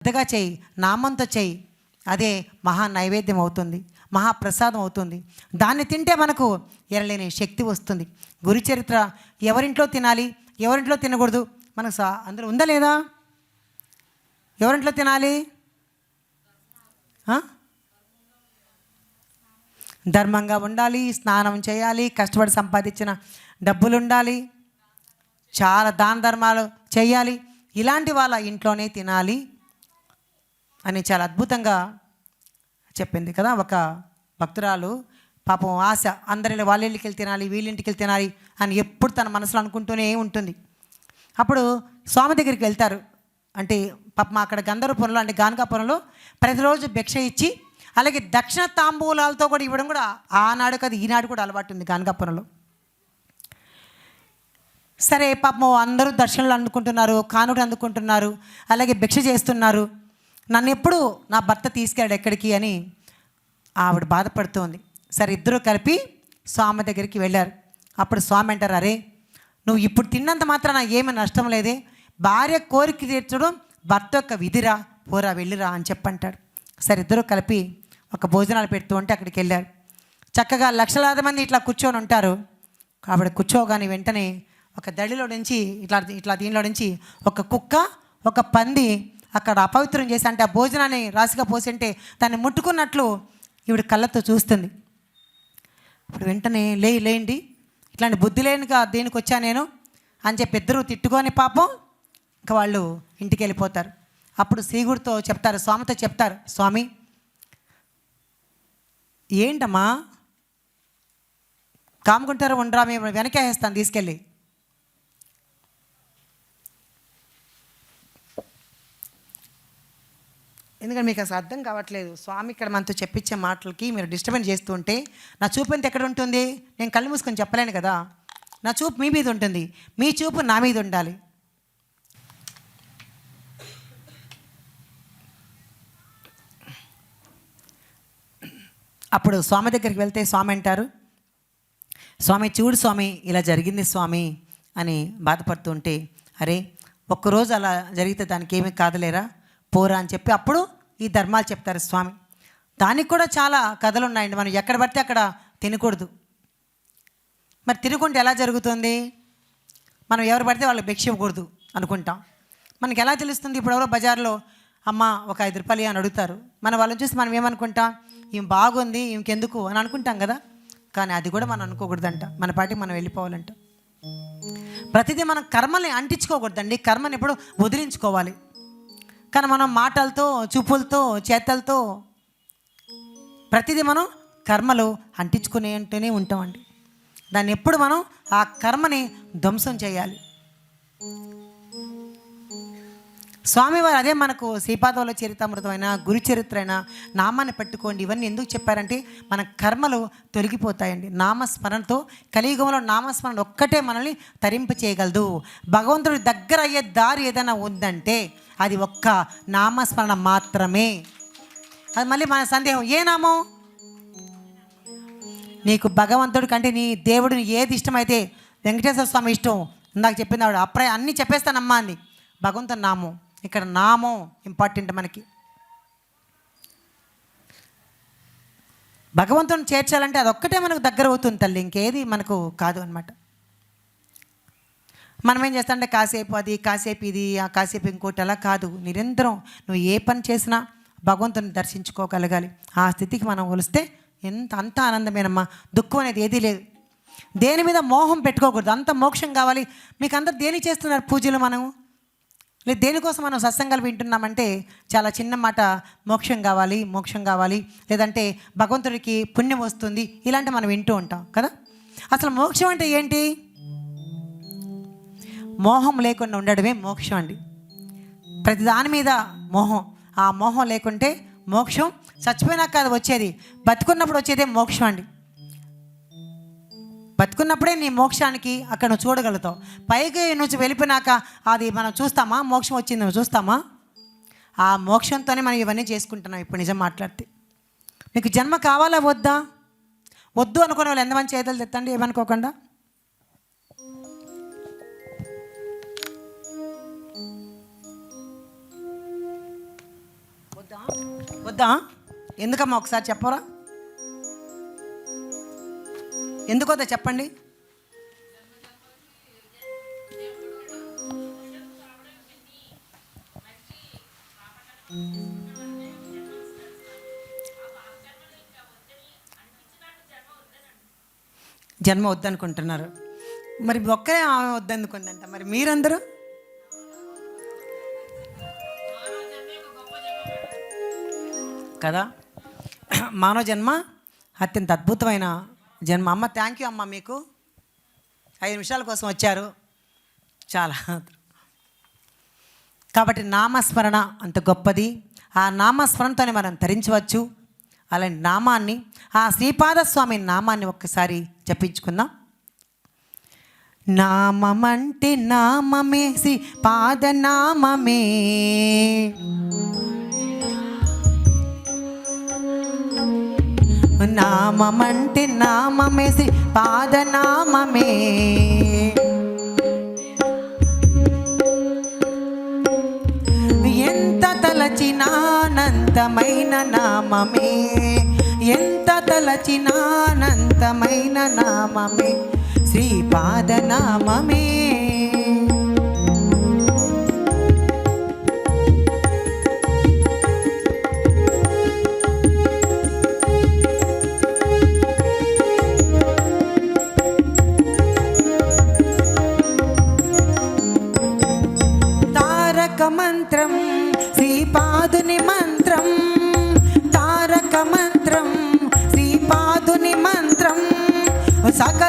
పెద్దగా చేయి నామంతో చేయి. అదే మహా నైవేద్యం అవుతుంది మహాప్రసాదం అవుతుంది. దాన్ని తింటే మనకు ఎరలేని శక్తి వస్తుంది. గురు చరిత్ర ఎవరింట్లో తినాలి ఎవరింట్లో తినకూడదు? మనకు సా అందులో ఉందా లేదా? ఎవరింట్లో తినాలి? ధర్మంగా ఉండాలి స్నానం చేయాలి కష్టపడి సంపాదించిన డబ్బులు ఉండాలి చాలా దాన ధర్మాలు చేయాలి. ఇలాంటి వాళ్ళ ఇంట్లోనే తినాలి. అని చాలా అద్భుతంగా చెప్పింది కదా. ఒక భక్తురాలు పాపం ఆశ అందరిలో వాళ్ళ ఇంటికి వెళ్ళి తినాలి వీళ్ళింటికి వెళ్ళి తినాలి అని ఎప్పుడు తన మనసులో అనుకుంటూనే ఉంటుంది. అప్పుడు స్వామి దగ్గరికి వెళ్తారు. అంటే పాపం అక్కడ గంధర్వపురంలో అంటే గానకాపురంలో ప్రతిరోజు భిక్ష ఇచ్చి అలాగే దక్షిణ తాంబూలాలతో కూడా ఇవ్వడం కూడా ఆనాడు కదా ఈనాడు కూడా అలవాటు ఉంది గానకాపురంలో సరే పాపం అందరూ దర్శనాలు అందుకుంటున్నారు కానుడు అందుకుంటున్నారు అలాగే భిక్ష చేస్తున్నారు. నన్ను ఎప్పుడు నా భర్త తీసుకెళ్ళాడు ఎక్కడికి అని ఆవిడ బాధపడుతోంది. సరే ఇద్దరూ కలిపి స్వామి దగ్గరికి వెళ్ళారు. అప్పుడు స్వామి అంటారు అరే నువ్వు ఇప్పుడు తిన్నంత మాత్రం నా ఏమీ నష్టం లేదే. భార్య కోరిక తీర్చడం భర్త యొక్క విధిరా పోరా వెళ్ళిరా అని చెప్పంటాడు. సరే ఇద్దరు కలిపి ఒక భోజనాలు పెడుతూ ఉంటే అక్కడికి వెళ్ళారు. చక్కగా లక్షలాది మంది ఇట్లా కూర్చొని ఉంటారు. ఆవిడ కూర్చోగాని వెంటనే ఒక దడిలో నుంచి ఇట్లా ఇట్లా దీనిలో నుంచి ఒక కుక్క ఒక పంది అక్కడ అపవిత్రం చేసి అంటే ఆ భోజనాన్ని రాసిగా పోసింటే దాన్ని ముట్టుకున్నట్లు ఈవిడ కళ్ళతో చూస్తుంది. ఇప్పుడు వెంటనే లే లేండి ఇట్లాంటి బుద్ధి లేనిగా దేనికి వచ్చా నేను? అని చెప్పి ఇద్దరు తిట్టుకొని పాపం ఇంకా వాళ్ళు ఇంటికి వెళ్ళిపోతారు. అప్పుడు శ్రీగుడితో చెప్తారు స్వామితో చెప్తారు స్వామి ఏంటమ్మా? కాముకుంటారు ఉండరా మేము వెనకేస్తాను తీసుకెళ్ళి. ఎందుకంటే మీకు అసలు అర్థం కావట్లేదు. స్వామి ఇక్కడ మనతో చెప్పించే మాటలకి మీరు డిస్టర్బెన్స్ చేస్తూ ఉంటే నా చూపు ఎంత ఎక్కడ ఉంటుంది? నేను కళ్ళు మూసుకొని చెప్పలేను కదా. నా చూపు మీ మీద ఉంటుంది. మీ చూపు నా మీద ఉండాలి. అప్పుడు స్వామి దగ్గరికి వెళ్తే స్వామి అంటారు స్వామి చూడు స్వామి ఇలా జరిగింది స్వామి అని బాధపడుతుంటే అరే ఒక్కరోజు అలా జరిగితే దానికి ఏమీ కాదలేరా? పోరా అని చెప్పి అప్పుడు ఈ ధర్మాలు చెప్తారు స్వామి. దానికి కూడా చాలా కథలు ఉన్నాయండి మనం ఎక్కడ పడితే అక్కడ తినకూడదు. మరి తినకుండా ఎలా జరుగుతుంది? మనం ఎవరు పడితే వాళ్ళు భిక్ష ఇవ్వకూడదు అనుకుంటాం. మనకి ఎలా తెలుస్తుంది? ఇప్పుడు ఎవరో బజార్లో అమ్మ ఒక ఐదు రూపాయలు అని అడుగుతారు. మన వాళ్ళని చూసి మనం ఏమనుకుంటాం? ఈమె బాగుంది ఇంకెందుకు అని అనుకుంటాం కదా. కానీ అది కూడా మనం అనుకోకూడదంట. మన పాటికి మనం వెళ్ళిపోవాలంట. ప్రతిదీ మనం కర్మల్ని అంటించుకోకూడదండి. కర్మని ఎప్పుడు వదిలించుకోవాలి కానీ మనం మాటలతో చూపులతో చేతలతో ప్రతిదీ మనం కర్మలు అంటించుకునే ఉంటూనే ఉంటామండి. దాన్ని ఎప్పుడు మనం ఆ కర్మని ధ్వంసం చేయాలి. స్వామివారు అదే మనకు శ్రీపాదంలో చరితామృతమైన గురు చరిత్ర అయినా నామాన్ని పెట్టుకోండి. ఇవన్నీ ఎందుకు చెప్పారంటే మన కర్మలు తొలగిపోతాయండి. నామస్మరణతో కలియుగంలో నామస్మరణ ఒక్కటే మనల్ని తరింప చేయగలదు భగవంతుడి దగ్గర అయ్యే దారి ఏదైనా ఉందంటే అది ఒక్క నామస్మరణ మాత్రమే. అది మళ్ళీ మన సందేహం. ఏ నామం? నీకు భగవంతుడి కంటే నీ దేవుడిని ఏది ఇష్టమైతే వెంకటేశ్వర స్వామి ఇష్టం. ఇందాక చెప్పింది ఆవిడ. అప్పుడే అన్నీ చెప్పేస్తానమ్మా అంది. భగవంతుని నామం. ఇక్కడ నామం ఇంపార్టెంట్ మనకి. భగవంతుని చేర్చాలంటే అదొక్కటే మనకు దగ్గర అవుతుంది తల్లి. ఇంకేది మనకు కాదు అనమాట మనం ఏం చేస్తామంటే కాసేపు అది కాసేపు ఇది ఆ కాసేపు ఇంకోటి అలా కాదు. నిరంతరం నువ్వు ఏ పని చేసినా భగవంతుని దర్శించుకోగలగాలి. ఆ స్థితికి మనం కొలిస్తే ఎంత అంత ఆనందమేనమ్మా. దుఃఖం అనేది ఏదీ లేదు. దేని మీద మోహం పెట్టుకోకూడదు. అంత మోక్షం కావాలి. మీకు అందరు దేని చేస్తున్నారు పూజలు మనము? లేదు దేనికోసం మనం సత్సంగాలు వింటున్నామంటే చాలా చిన్న మాట మోక్షం కావాలి మోక్షం కావాలి. లేదంటే భగవంతుడికి పుణ్యం వస్తుంది. ఇలాంటి మనం వింటూ ఉంటాం కదా? అసలు మోక్షం అంటే ఏంటి? మోహం లేకుండా ఉండడమే మోక్షం అండి. ప్రతి దాని మీద మోహం. ఆ మోహం లేకుంటే మోక్షం చచ్చిపోయినాక అది వచ్చేది. బతుకున్నప్పుడు వచ్చేదే మోక్షం అండి. బతుకున్నప్పుడే నీ మోక్షానికి అక్కడ నువ్వు చూడగలుగుతావు. పైకి నుంచి వెళ్ళిపోయినాక అది మనం చూస్తామా? మోక్షం వచ్చింది నువ్వు చూస్తామా? ఆ మోక్షంతోనే మనం ఇవన్నీ చేసుకుంటున్నాం ఇప్పుడు నిజం మాట్లాడితే. మీకు జన్మ కావాలా? వద్దా? వద్దు అనుకునే వాళ్ళు ఎంతమంది చేతులు తెత్తండి? ఏమనుకోకుండా? వద్దా? ఎందుకమ్మా ఒకసారి చెప్పరా? ఎందుకు వద్దా చెప్పండి? జన్మ వద్దనుకుంటున్నారు. మరి ఒక్కరే ఆమె వద్దనుకుందంట. మరి మీరందరూ? కదా? మానవ జన్మ అత్యంత అద్భుతమైన జన్మ. అమ్మ థ్యాంక్ యూ అమ్మ మీకు. ఐదు నిమిషాల కోసం వచ్చారు. చాలా. కాబట్టి నామస్మరణ అంత గొప్పది. ఆ నామస్మరణతోనే మనం ధరించవచ్చు అలాంటి నామాన్ని ఆ శ్రీపాద స్వామి నామాన్ని ఒక్కసారి చెప్పించుకుందాం నామమంటే నామమేసి పాదనామమే. నామమంటే నామమేసి పాదనామమే. ఎంత తలచినానంతమైన నామమే. ఎంత తలచినానంతమైన నామమే. శ్రీపాద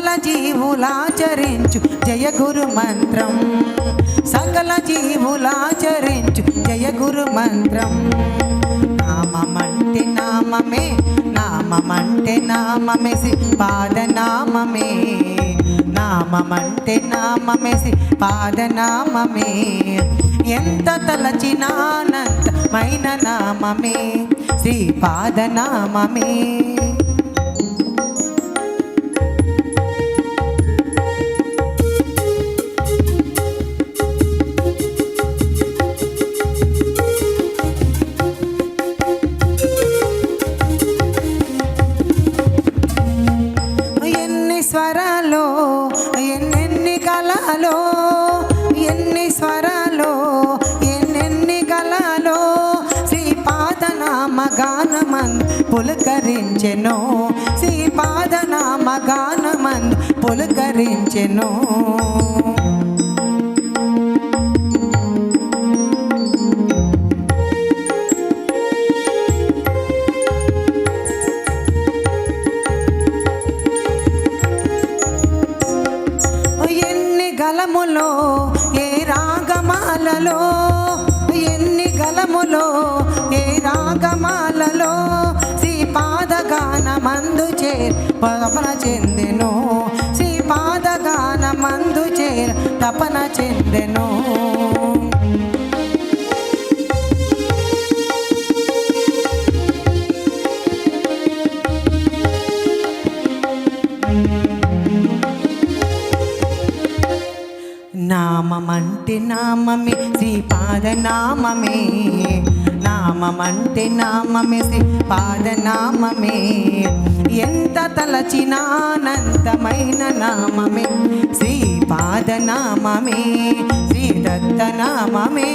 సకల జీవులాచరించు జయ గురు మంత్రం. సకల జీవులాచరించు జయ గురు మంత్రం. నామమంటే నామమే నామమంటే నామమేసి పాదనామమే. నామమంటే నామమేసి పాదనామమే. ఎంత తలచినానంతమైన నామమే శ్రీ పులకరించెను శ్రీపాదనామ గానమన్ పులకరించెను. తపన చెందెను. శ్రీపాదగాన మందు చేర్ తపన చెందెను. నామమంటే నామమే శ్రీపాద నామమే నామమంటే నామమేసి పాదనామమే. ఎంత తలచినానంతమైన నామమే. శ్రీ పాదనామమే శ్రీ దత్తనామమే.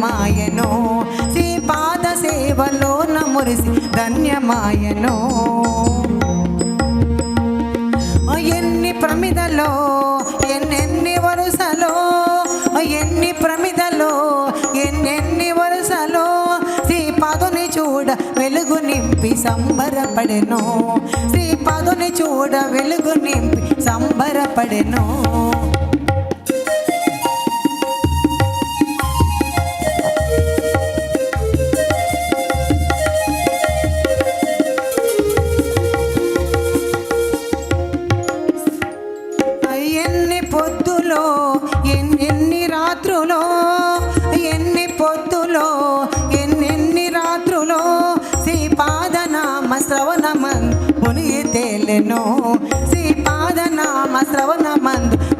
ధన్యమాయను. శ్రీపాద సేవలో నమురిసి ధన్యమాయను. ఎన్ని ప్రమిదలో ఎన్నెన్ని వరుసలో ఎన్ని ప్రమిదలో ఎన్నెన్ని వరుసలో శ్రీపాదుని చూడ వెలుగు నింపి సంబరపడెను. శ్రీపాదుని చూడ వెలుగు నింపి సంబరపడెను.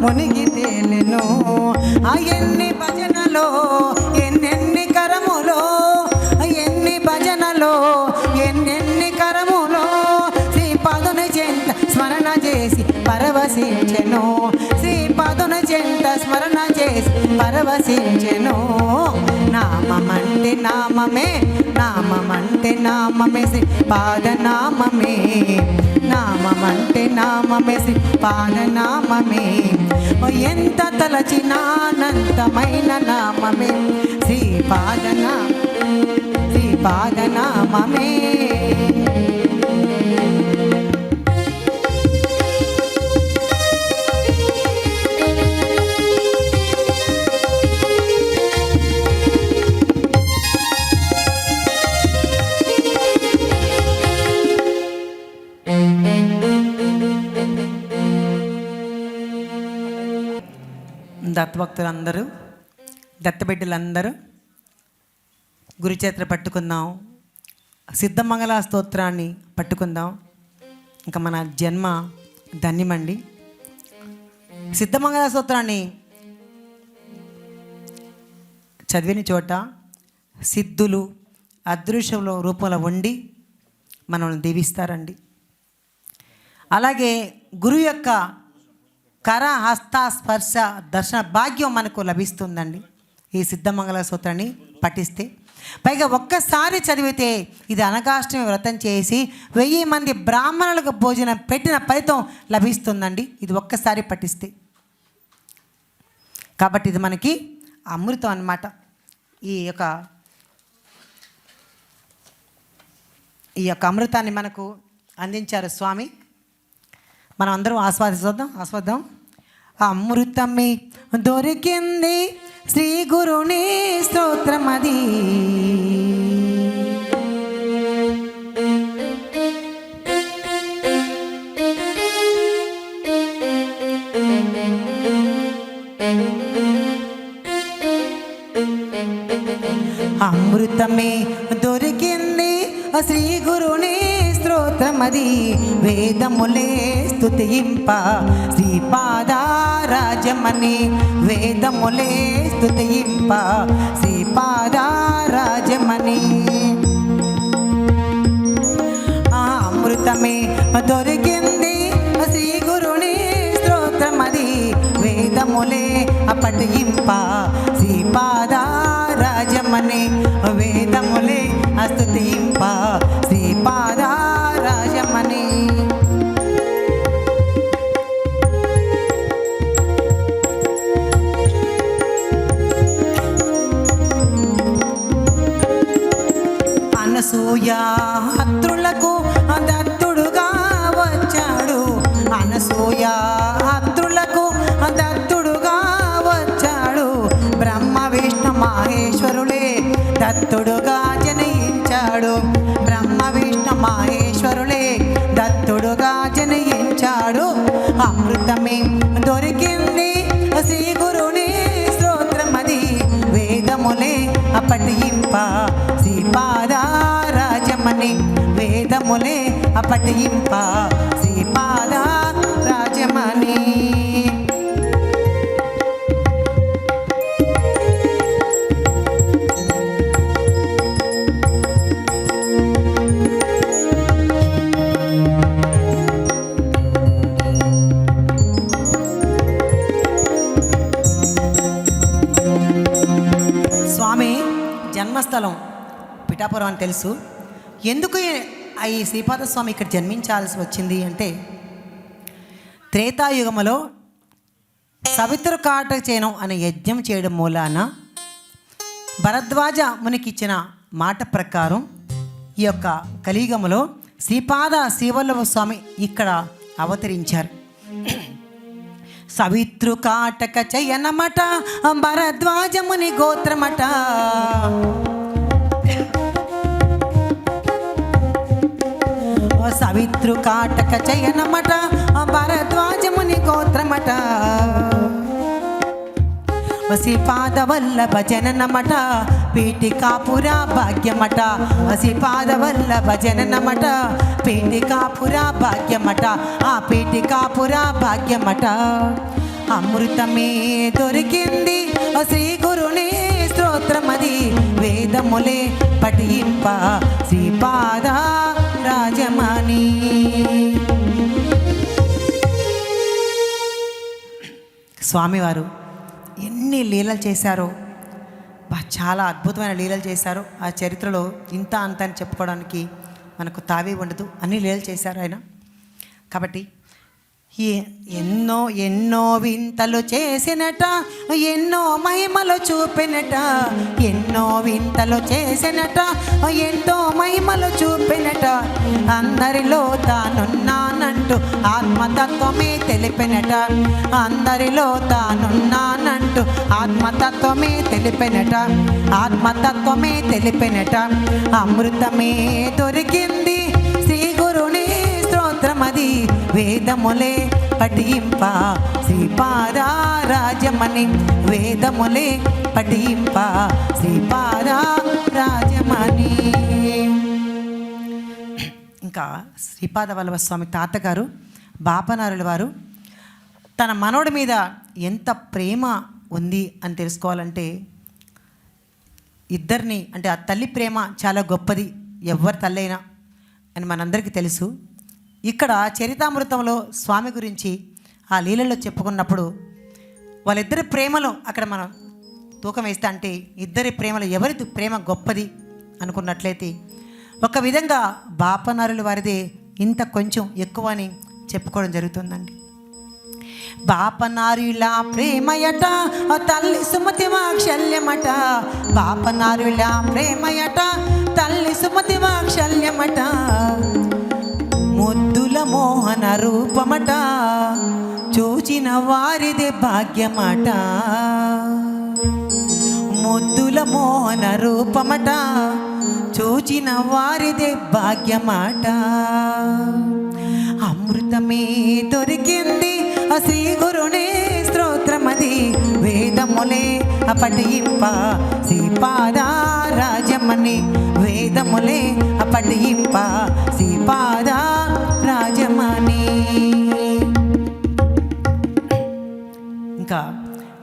మునిగి తేలెను ఆ ఎన్ని భజనలో ఎన్నెన్ని కరములో ఎన్ని భజనలో పరవశించెను. శ్రీపాదుని చెంత స్మరణ చేసి పరవశించెను. నామమంటే నామమే నామమంటే నామమే శ్రీ పాదనామమే. నామమంటే నామమే శ్రీ పాదనామమే. ఎంత తలచినానంతమైన నామమే. శ్రీ పాదనా దత్తభక్తులందరూ దత్తబిడ్డలందరూ గురుచేత్ర పట్టుకుందాం. సిద్ధమంగళ స్తోత్రాన్ని పట్టుకుందాం. ఇంకా మన జన్మ ధన్యమండి. సిద్ధమంగళ స్తోత్రాన్ని చదివిన చోట సిద్ధులు అదృశ్యంలో రూపంలో ఉండి మనల్ని దీవిస్తారండి. అలాగే గురువు యొక్క కర హస్త స్పర్శ దర్శన భాగ్యం మనకు లభిస్తుందండి. ఈ సిద్ధమంగళ సూత్రాన్ని పఠిస్తే. పైగా ఒక్కసారి చదివితే ఇది అనగాష్టమి వ్రతం చేసి వెయ్యి మంది బ్రాహ్మణులకు భోజనం పెట్టిన ఫలితం లభిస్తుందండి. ఇది ఒక్కసారి పఠిస్తే. కాబట్టి ఇది మనకి అమృతం అన్నమాట. ఈ యొక్క ఈ యొక్క అమృతాన్ని మనకు అందించారు స్వామి. మనం అందరం ఆస్వాదిద్దాం ఆస్వాదిద్దాం. అమృతమే దొరికింది శ్రీ గురుని స్తోత్రమది. అమృతమే దొరికింది శ్రీ గురుని స్తోత్రమది వేదములే స్తుతింప. శ్రీపాదారాజమని వేదములే స్తుతింప. శ్రీపాదారాజమని. ఆ అమృతమే దొరికింది శ్రీ గురుని స్తోత్రమది. వేదములే అపటింప శ్రీపాదారాజమని వేదములే అస్తుతి అమృతమే దొరికింది శ్రీ గురుని స్తోత్రమది వేదములే అపటింప శ్రీపాదారాజమని వేదములే అపటింప శ్రీపాదారాజమని పిఠాపురం అని తెలుసు. ఎందుకు ఈ- శ్రీపాద స్వామి ఇక్కడ జన్మించాల్సి వచ్చింది అంటే త్రేతాయుగములో సవిత్ర కాటచేనం అనే యజ్ఞం చేయడం మూలాన భరద్వాజ మునికిచ్చిన మాట ప్రకారం ఈ యొక్క కలియుగములో శ్రీపాద శ్రీవల్లభ స్వామి ఇక్కడ అవతరించారు. సవిత్రు కాటక చయనమట భరద్వాజముని గోత్రమట. సవిత్రు కాటక చయనమట భరద్వాజముని గోత్రమట. శ్రీపాద భజన నమట పీఠికాపుర భాగ్యమట. శ్రీపాద భజన నమట పీఠికాపుర భాగ్యమట ఆ పీఠికాపుర భాగ్యమట. అమృతమే దొరికింది శ్రీ గురుని స్తోత్రమది. వేదములే పఠింప శ్రీపాదా రాజమాని స్వామివారు ఎన్ని లీలలు చేశారో చాలా అద్భుతమైన లీలలు చేశారు. ఆ చరిత్రలో ఇంత అంత అని చెప్పుకోవడానికి మనకు తావే ఉండదు. అన్ని లీలలు చేశారు ఆయన. కాబట్టి ఎన్నో ఎన్నో వింతలు చేసినట ఎన్నో మహిమలు చూపినట ఎన్నో వింతలు చేసినట ఎంతో మహిమలు చూపినట. అందరిలో తానున్నానంటూ ఆత్మతత్వమే తెలిపినట. అందరిలో తానున్నానంటూ ఆత్మతత్వమే తెలిపినట. ఆత్మతత్వమే తెలిపినట. అమృతమే దొరికింది మంత్రమది వేదములే పఠింప. శ్రీపారాజమని వేదములే పఠింప. శ్రీపారాజమని ఇంకా శ్రీపాద వల్లభ స్వామి తాతగారు బాపనారుల వారు తన మనవడి మీద ఎంత ప్రేమ ఉంది అని తెలుసుకోవాలంటే ఇద్దరిని అంటే ఆ తల్లి ప్రేమ చాలా గొప్పది ఎవరి తల్లైనా అని మనందరికీ తెలుసు. ఇక్కడ చరితామృతంలో స్వామి గురించి ఆ లీలలో చెప్పుకున్నప్పుడు వాళ్ళిద్దరి ప్రేమలో అక్కడ మనం తూకం వేస్తే అంటే ఇద్దరి ప్రేమలు ఎవరి ప్రేమ గొప్పది అనుకున్నట్లయితే ఒక విధంగా బాపనారుల వారిదే ఇంత కొంచెం ఎక్కువ అని చెప్పుకోవడం జరుగుతుందండి. బాపనారుల ప్రేమయట తల్లి సుమతి వాక్షల్యమట. బాపనారుల ప్రేమయట తల్లి సుమతి వాక్షల్యమట. మోహన రూపమట చూచిన వారిది భాగ్యమట. ముద్దుల మోహన రూపమట చూచిన వారిదే భాగ్యమాట. అమృతమే దొరికింది ఆ శ్రీ గురునే స్తోత్రమది వేదములే అపటింప శ్రీపాద రాజమణి వేదములే అపటింప శ్రీపాదా ఇంకా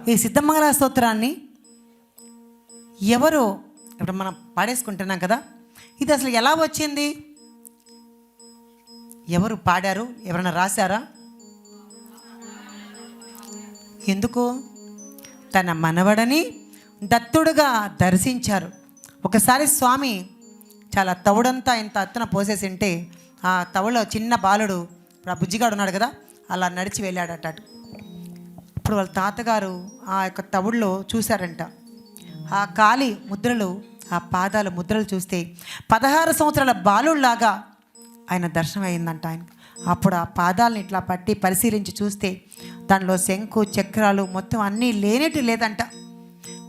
ఈ సిద్ధమంగళ స్తోత్రాన్ని ఎవరు ఇప్పుడు మనం పాడేసుకుంటున్నాం కదా ఇది అసలు ఎలా వచ్చింది? ఎవరు పాడారు? ఎవరైనా రాశారా? ఎందుకు? తన మనవడని దత్తుడుగా దర్శించారు. ఒకసారి స్వామి చాలా తవుడంతా ఇంత అత్తన పోసేసి ఉంటే ఆ తవులో చిన్న బాలుడు ఇప్పుడు ఆ బుజ్జిగాడు ఉన్నాడు కదా అలా నడిచి వెళ్ళాడట అప్పుడు వాళ్ళ తాతగారు ఆ యొక్క తవుడులో చూశారంట. ఆ కాలి ముద్రలు ఆ పాదాల ముద్రలు చూస్తే పదహారు సంవత్సరాల బాలుళ్ళాగా ఆయన దర్శనం అయిందంట ఆయన అప్పుడు ఆ పాదాలను ఇట్లా పట్టి పరిశీలించి చూస్తే దానిలో శంకు చక్రాలు మొత్తం అన్నీ లేనట్టు లేదంట.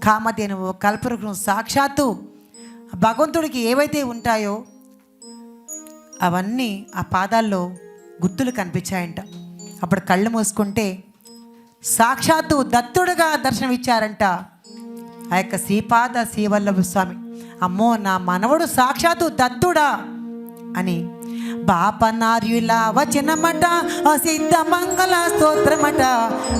కామధేనువు కల్పవృక్షం సాక్షాత్తు భగవంతుడికి ఏవైతే ఉంటాయో అవన్నీ ఆ పాదాల్లో గుర్తులు కనిపించాయంట. అప్పుడు కళ్ళు మూసుకుంటే సాక్షాత్తు దత్తుడుగా దర్శనమిచ్చారంట ఆ యొక్క శ్రీపాద శ్రీవల్లభ స్వామి. అమ్మో నా మనవడు సాక్షాత్తు దత్తుడా అని. బాపనార్యుల వచనమట ఆ మంగళ స్తోత్రమట.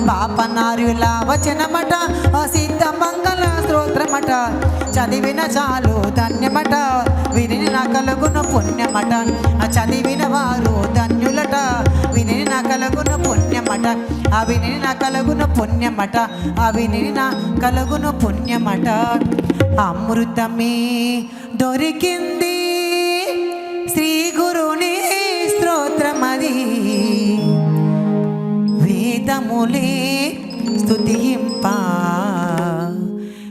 బాపనార్యుల వచనమట ఆ మంగళ స్తోత్రమట. చదివిన చాలు ధన్యమట విని నా కలుగును పుణ్యమట. చదివిన వారు ధన్యులట. విని నా కలుగును పుణ్యమట. అవి విని నా కలుగును పుణ్యమట. అవి విని నా కలుగును పుణ్యమట. అమృతమే దొరికింది శ్రీ గురుని స్తోత్రమది. వేదములే స్తుతింప.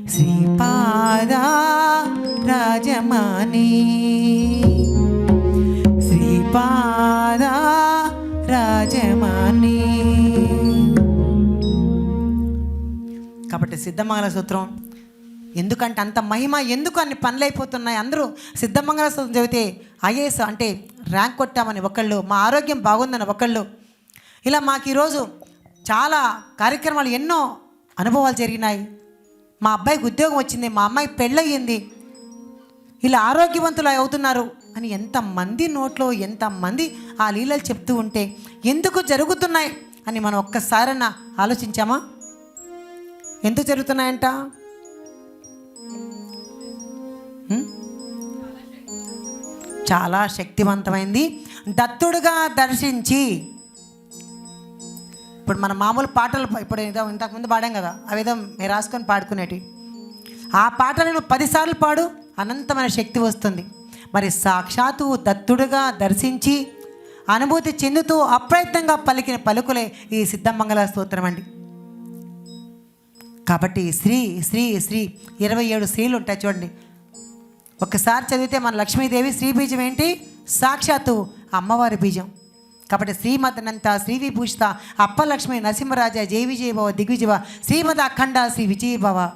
శ్రీపాద రాజమాని శ్రీపాద కాబట్టి సిద్ధమంగళ సూత్రం. ఎందుకంటే అంత మహిమ ఎందుకు అన్ని పనులు అయిపోతున్నాయి అందరూ సిద్ధమంగళ సూత్రం చదివితే ఐఏఎస్ అంటే ర్యాంక్ కొట్టామని ఒకళ్ళు మా ఆరోగ్యం బాగుందని ఒకళ్ళు. ఇలా మాకు ఈరోజు చాలా కార్యక్రమాలు ఎన్నో అనుభవాలు జరిగినాయి. మా అబ్బాయికి ఉద్యోగం వచ్చింది మా అమ్మాయి పెళ్ళయింది ఇలా ఆరోగ్యవంతులు అవుతున్నారు అని ఎంతమంది నోట్లో ఎంతమంది ఆ లీలలు చెప్తూ ఉంటే ఎందుకు జరుగుతున్నాయి అని మనం ఒక్కసారన్నా ఆలోచించామా? ఎందుకు జరుగుతున్నాయంట? చాలా శక్తివంతమైంది. దత్తుడుగా దర్శించి. ఇప్పుడు మన మామూలు పాటలు ఇప్పుడు ఏదో ఇంతకుముందు పాడాం కదా అవేదో మీరు రాసుకొని పాడుకునేటివి. ఆ పాటలను పదిసార్లు పాడు అనంతమైన శక్తి వస్తుంది. మరి సాక్షాత్తు దత్తుడుగా దర్శించి అనుభూతి చెందుతూ అప్రయత్నంగా పలికిన పలుకులే ఈ సిద్ధమంగళ స్తోత్రం అండి. కాబట్టి శ్రీ శ్రీ శ్రీ ఇరవై ఏడు స్త్రీలు ఉంటాయి చూడండి. ఒక్కసారి చదివితే మన లక్ష్మీదేవి శ్రీ బీజం ఏంటి? సాక్షాత్తు అమ్మవారి బీజం. కాబట్టి శ్రీమదనంత శ్రీ విభూషిత అప్పలక్ష్మి నరసింహరాజ జయ విజయభవ దిగ్విజయ శ్రీమద అఖండ శ్రీ విజయభవ